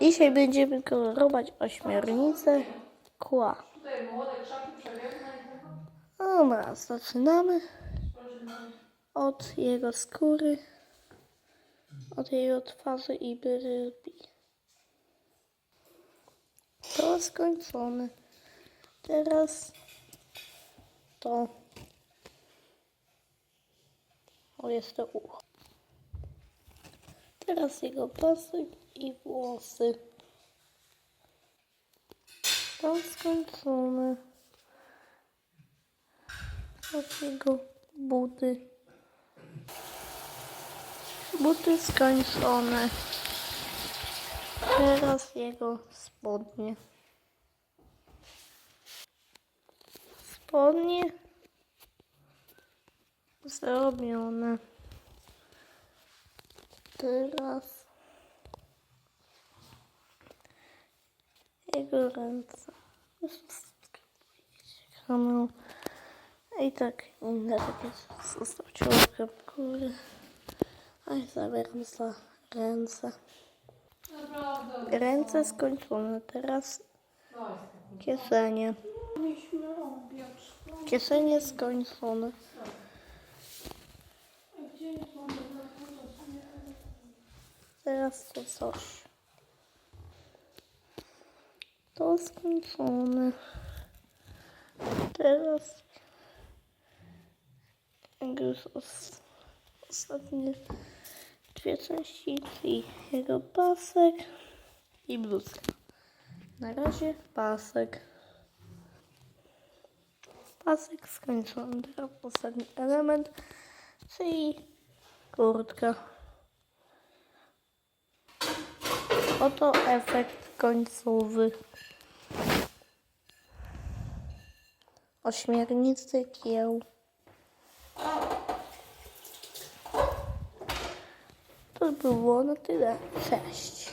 Dzisiaj będziemy kolorować ośmiornicę kła. Dobra, zaczynamy Proszę mamy. od jego skóry, od jego twarzy i brwi. To skończone. Teraz to. O, jest to ucho. Teraz jego pasek i włosy. To skończone. Od jego buty. Buty skończone. Teraz jego spodnie. Spodnie zrobione. Teraz jego ręce. Kamerą. I tak inne takie zostawcie łapkę w górę. A ja zabieram za ręce. Ręce skończone. Teraz kieszenie. Kieszenie skończone. Teraz to coś. To skończone. Teraz jak już os, ostatnie dwie części, czyli jego pasek i bluzka. Na razie pasek. Pasek skończony. Teraz ostatni element, czyli kurtka. Oto efekt końcowy. Ośmiornicy kieł. To było na tyle. Cześć.